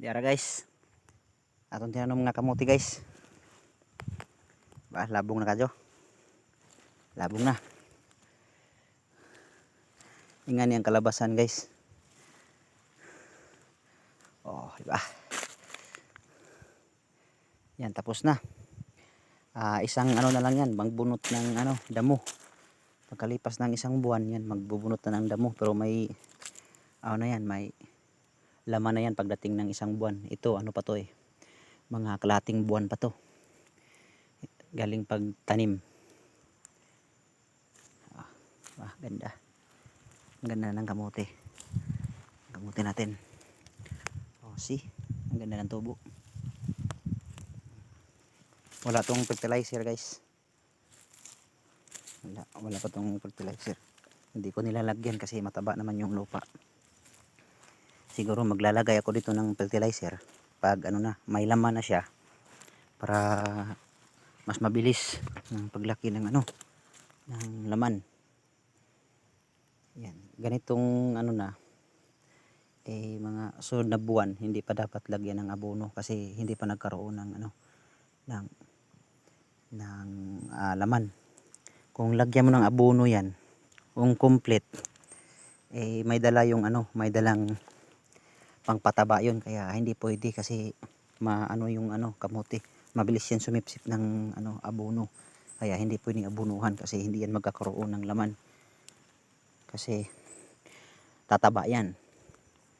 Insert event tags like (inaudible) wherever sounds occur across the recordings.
Diara guys. Atong tinanom nga kamuti guys. Ba, labong na kadyo. Labong na. Ingan yung kalabasan guys. Oh, diba? Yan, tapos na. Ah, isang ano na lang yan, magbunot ng ano, damo. Pagkalipas ng isang buwan yan, magbubunot na ng damo. Pero may, ano na yan, may laman na yan pagdating ng isang buwan. Ito, ano pa to eh. Mga kalating buwan pa to. Galing pagtanim. Ah, ah, ganda. Ang ganda ng kamote. Kamote natin. Oh, see? Ang ganda ng tubo. Wala tong fertilizer guys. Wala, wala pa tong fertilizer. Hindi ko nilalagyan kasi mataba naman yung lupa siguro maglalagay ako dito ng fertilizer. Pag ano na may laman na siya para mas mabilis ng paglaki ng ano ng laman. Yan. Ganitong ano na eh mga sunod na buwan hindi pa dapat lagyan ng abono kasi hindi pa nagkaroon ng ano ng ng ah, laman. Kung lagyan mo ng abono yan kung complete eh may dala yung ano may dalang pangpataba yun. Kaya hindi pwede kasi maano yung ano kamote. Mabilis yan sumipsip ng ano abono. Kaya hindi pwedeng abunuhan kasi hindi yan magkakaroon ng laman. Kasi tataba yan.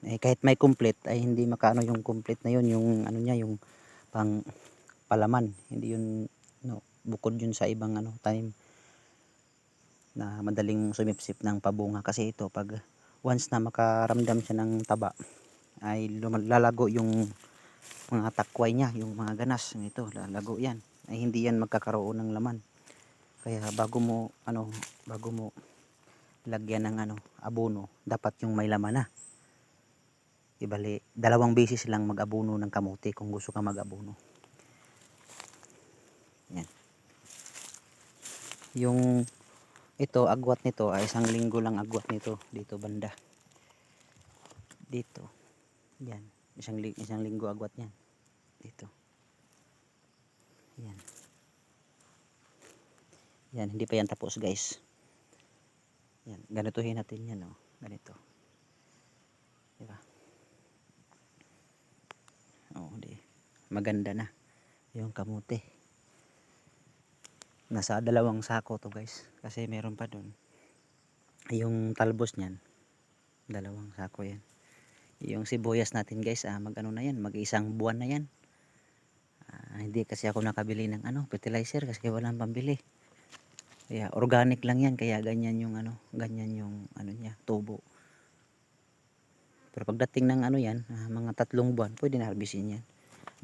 Eh, kahit may complete ay hindi makaano yung complete na yun. Yung ano niya yung pang palaman. Hindi yun no, bukod yun sa ibang ano tanim na madaling sumipsip ng pabunga. Kasi ito pag once na makaramdam siya ng taba ay lalago yung mga takway niya, yung mga ganas nito, lalago yan. Ay hindi yan magkakaroon ng laman. Kaya bago mo ano, bago mo lagyan ng ano, abono, dapat yung may laman na. Ibali, dalawang beses lang mag-abono ng kamote kung gusto ka mag-abono. Yan. Yung ito, agwat nito, ay isang linggo lang agwat nito dito banda. Dito. Yan. Isang, ling- isang linggo agwat yan. Dito. Yan. Yan. Hindi pa yan tapos guys. Yan. Ganituhin natin yan. Oh. Ganito. Diba? Oh, di. Maganda na. Yung kamote. Nasa dalawang sako to guys. Kasi meron pa dun. Yung talbos niyan. Dalawang sako yan yung sibuyas natin guys ah, mag ano na yan mag isang buwan na yan. Ah, hindi kasi ako nakabili ng ano fertilizer kasi walang pambili. Kaya organic lang yan kaya ganyan yung ano ganyan yung ano niya tubo. Pero pagdating ng ano yan ah, mga tatlong buwan pwede na harbisin yan.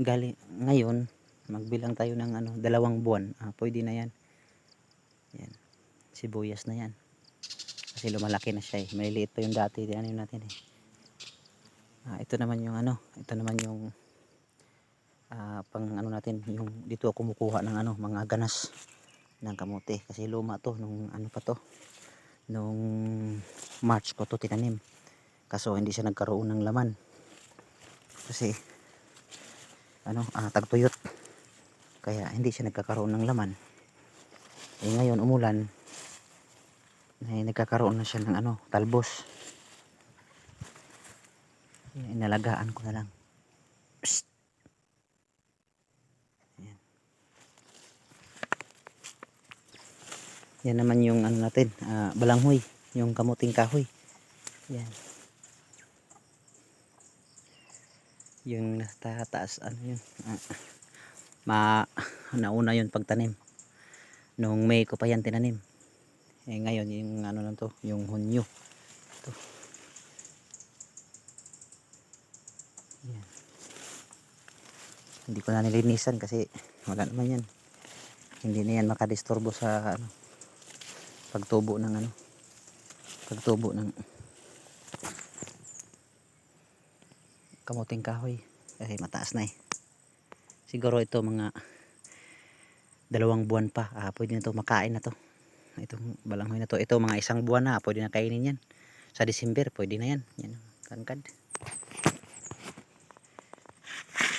Gali, ngayon magbilang tayo ng ano dalawang buwan ah, pwede na yan. Yan sibuyas na yan. Kasi lumalaki na siya eh. Maliliit pa yung dati ano yun natin eh Ah, ito naman yung ano, ito naman yung ah, pang ano natin, yung dito ako kumukuha ng ano, mga ganas ng kamote kasi luma to nung ano pa to. Nung March ko to tinanim. Kaso hindi siya nagkaroon ng laman. Kasi ano, ah, tagtuyot. Kaya hindi siya nagkakaroon ng laman. Eh ngayon umulan, ay nagkakaroon na siya ng ano, talbos. Yan, inalagaan ko na lang. Psst. Yan. Yan naman yung ano natin, ah, balanghoy, yung kamuting kahoy. Yan. Yung nasa taas, ano yun, ah, ma, nauna yun pagtanim. Nung May ko pa yan tinanim. Eh ngayon, yung ano lang to, yung hunyo. Ito. Hindi ko na nilinisan kasi wala naman yan. Hindi na yan makadisturbo sa ano, pagtubo ng ano, pagtubo ng kamuting kahoy. Kasi mataas na eh. Siguro ito mga dalawang buwan pa. Ah, pwede na to makain na to. Itong balanghoy na to. Ito mga isang buwan na. Pwede na kainin yan. Sa December, pwede na yan. Yan. Tangkad.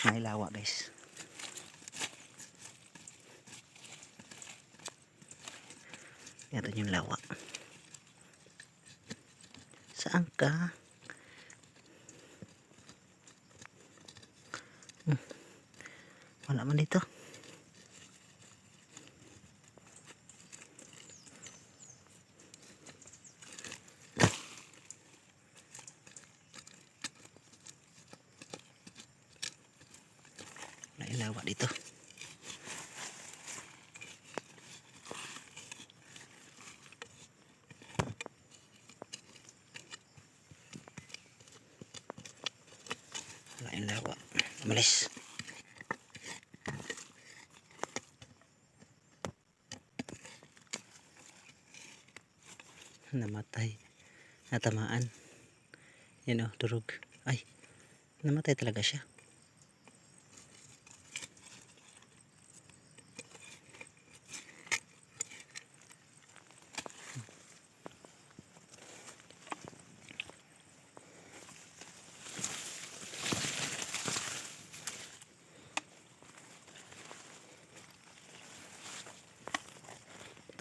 May lawa guys. Ito yung lawa. Saan ka? Hmm. Wala man dito. Yung lawa dito. Wala lawa. Umalis. Namatay. Natamaan. Yan o, durog. Ay, namatay talaga siya.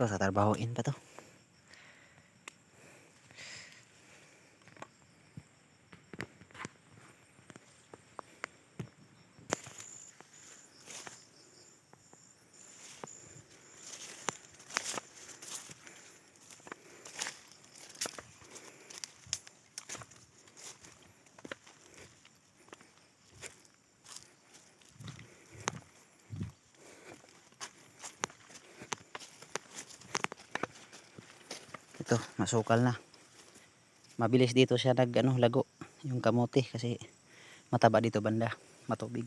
Ito sa trabahoin pa to. Ito, masukal na. Mabilis dito siya nag ano, lago yung kamote kasi mataba dito banda, matubig.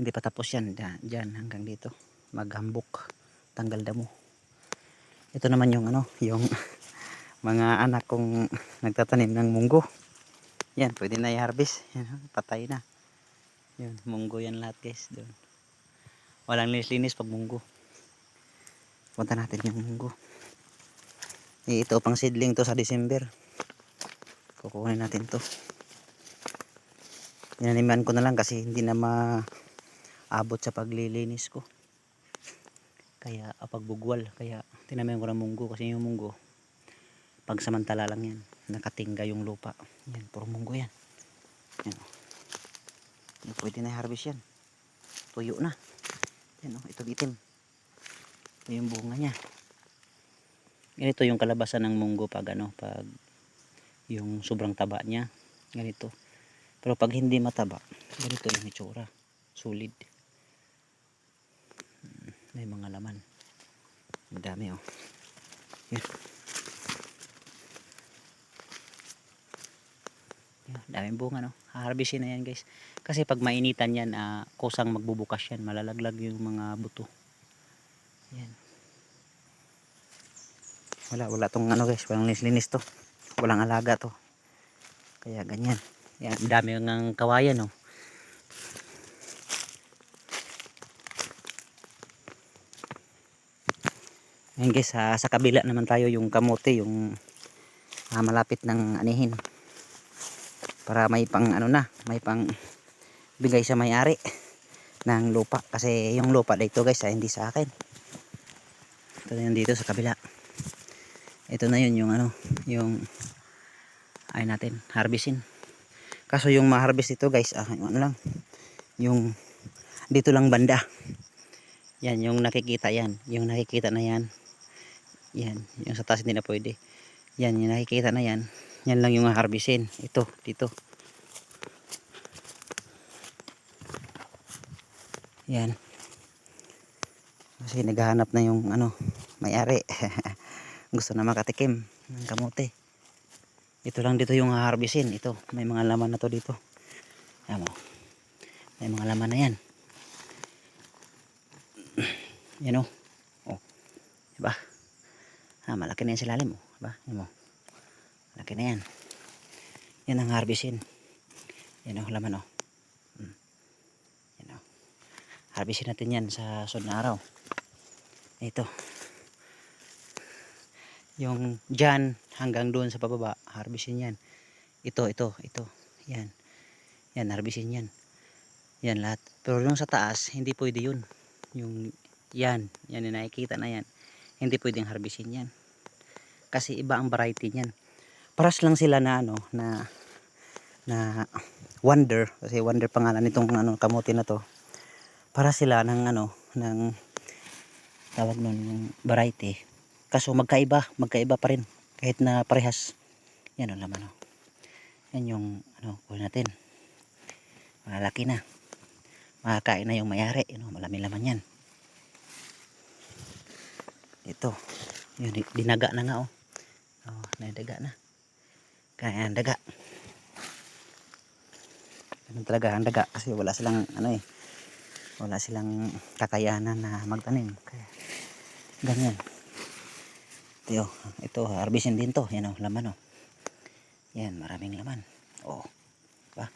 Hindi pa tapos yan, diyan hanggang dito. Maghambok, tanggal damo. Ito naman yung ano, yung (laughs) mga anak kong nagtatanim ng munggo. Yan, pwede na i-harvest. Yan, patay na. Yun, munggo yan lahat guys. Doon. Walang linis-linis pag munggo. Punta natin yung munggo. Eh, ito pang seedling to sa December. Kukunin natin to. Inaniman ko na lang kasi hindi na maabot sa paglilinis ko. Kaya ah, pagbugwal. Kaya tinamaan ko ng munggo kasi yung munggo pagsamantala lang yan. Nakatingga yung lupa. Yan, puro munggo yan. Yan. oh. Yan, pwede na i-harvest yan. Tuyo na. Yan o, ito itim. Ito yung bunga niya. Ganito yung kalabasan ng munggo pag ano, pag yung sobrang taba niya. Ganito. Pero pag hindi mataba, ganito yung itsura. Solid. Mm, May mga laman. Ang dami oh. Yan. Yan, daming bunga no. Harvestin na yan guys. Kasi pag mainitan yan, ah, kusang magbubukas yan. Malalaglag yung mga buto. Yan. Wala, wala tong ano guys. Walang linis-linis to. Walang alaga to. Kaya ganyan. Yan, dami ng kawayan no. Yan guys, sa, sa kabila naman tayo yung kamote, yung ah, malapit ng anihin. Para may pang ano na, may pang bigay sa may-ari ng lupa. Kasi yung lupa dito guys, ay hindi sa akin. Ito na yun dito sa kabila. Ito na yun yung ano, yung ay natin, harvestin. Kaso yung ma-harvest ito guys, ah, ano lang, yung dito lang banda. Yan, yung nakikita yan. Yung nakikita na yan. Yan, yung sa taas hindi na pwede. Yan, yung nakikita na yan. Yan lang yung harvestin. Ito, dito. Yan. Kasi naghahanap na yung ano, may-ari. (laughs) Gusto na makatikim ng kamote. Ito lang dito yung harvestin. Ito, may mga laman na to dito. Ayan mo. May mga laman na yan. (clears throat) Yan o. Oh. Diba? Ha, malaki na yan sa lalim. Oh. Diba? Yan mo. Malaki na yan. Yan ang harvestin. Yan o, laman o. Hmm. Yan o. Harvestin natin yan sa sunod na araw. Ito. Yung dyan hanggang doon sa pababa, harvestin yan. Ito, ito, ito. Yan. Yan, harbisin yan. Yan lahat. Pero yung sa taas, hindi pwede yun. Yung yan, yan yung nakikita na yan. Hindi pwedeng harbisin yan. Kasi iba ang variety niyan. Paras lang sila na ano, na na wonder kasi wonder pangalan nitong ano kamote na to para sila ng ano ng tawag nun yung variety. Kaso magkaiba magkaiba pa rin. Kahit na parehas. Yan ang laman oh. yan yung ano kuha natin. Malaki na. Makakain na yung mayari you know, malami laman yan. Ito. Yun di- dinaga na nga oh. Oh nadaga na. Kaya ang daga. Ganun talaga ang daga. Kasi wala silang ano eh. Wala silang kakayanan na magtanim. Kaya ganyan. Ito ito harbisin din to. Yan oh laman oh yan maraming laman. Oh ba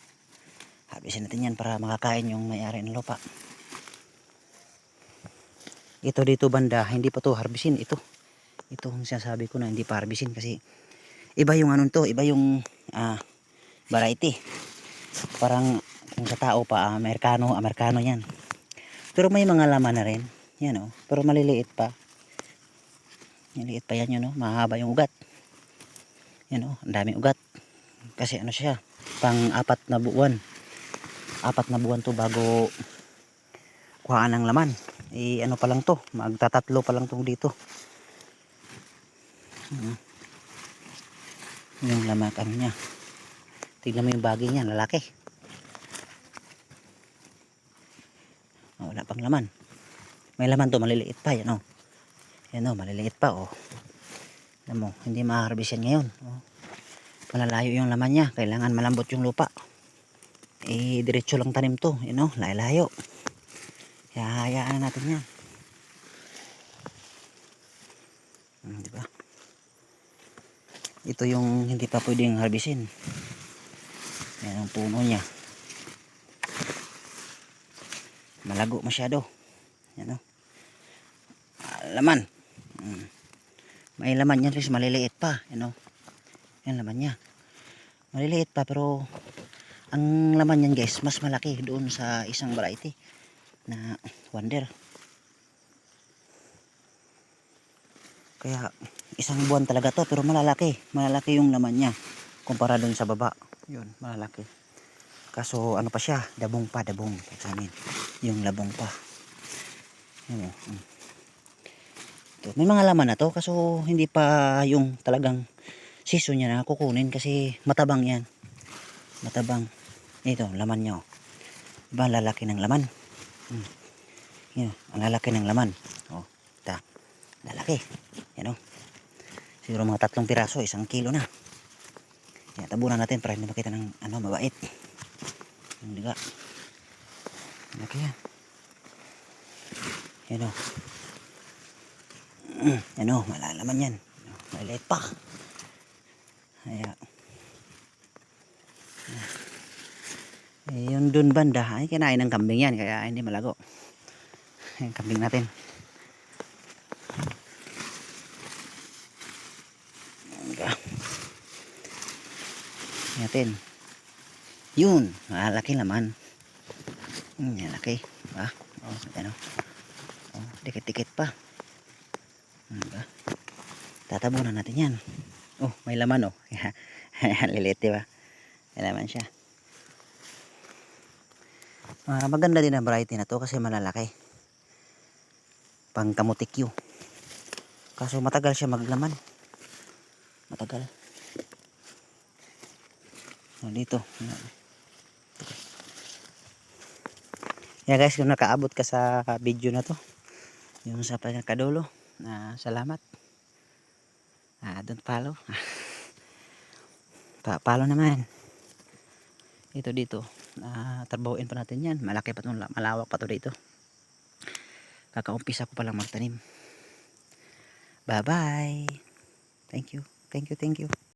harbisin natin yan para makakain yung may-ari ng lupa. Ito dito banda hindi pa to harbisin. Ito ito ang sinasabi ko na hindi pa harbisin kasi iba yung ano to iba yung ah, variety. Parang kung sa tao pa ah, Amerikano Amerikano yan. Pero may mga laman na rin. Yan oh pero maliliit pa maliliit pa yan yun oh mahaba yung ugat. Yan oh. Ang daming ugat. Kasi ano siya pang apat na buwan. Apat na buwan to bago kuhaan ng laman. Eh ano pa lang to? Magtatatlo pa lang tong dito. Hmm. yung lamak ano niya? Tignan mo yung bagay niya lalaki. Oh, wala pang laman. May laman to maliliit pa yan oh yan oh maliliit pa oh alam mo hindi maharbis yan ngayon oh. malalayo yung laman niya kailangan malambot yung lupa. Eh diretso lang tanim to yan oh layo kaya hayaan natin yan. Hmm, di ito yung hindi pa pwedeng harbisin. Yan ang puno niya. Malago masyado. Yan o. Laman Mm. may laman yan guys maliliit pa yan o yan laman niya. Maliliit pa pero ang laman yan guys mas malaki doon sa isang variety na wonder. Kaya isang buwan talaga to pero malalaki. Malalaki yung laman niya kumpara doon sa baba. Yun malalaki. Kaso ano pa siya? Dabong pa dabong. Amin yung labong pa. Yun, oh. Ito, may mga laman na to kaso hindi pa yung talagang season niya na kukunin kasi matabang yan. Matabang. Ito laman niya oh. diba ang lalaki ng laman? Hmm. yun ang lalaki ng laman. Oh ta. Lalaki. Yan oh. Siguro mga tatlong piraso isang kilo na. Yan tabunan natin para hindi makita ng ano mabait. Yung diga laki yan. Yan oh Mm, yan o, malalaman yan. Maliit pa. Kaya, eh, yung dun banda, ay kinain ng kambing yan, kaya hindi malago. Yung kambing natin. Natin. Yun, malaki laman. Hmm, laki. Ba? Oh, ano? Oh, dikit-dikit pa. Diba? Tatabunan natin yan. Oh, may laman oh. (laughs) Lilit, diba? May laman siya. Ah, maganda din ang variety na to kasi malalaki. Pang kamutikyo. Kaso matagal siya maglaman. Matagal. Oh, dito. Yeah guys, kung nakaabot ka sa video na to, yung sa pagkakadulo, Ah, salamat. Ah, don't follow. pa follow naman. Ito dito. Ah, trabahuin pa natin 'yan. Malaki pa 'tong malawak pa 'to dito. Kakaumpisa ko pa lang magtanim. Bye-bye. Thank you. Thank you, thank you.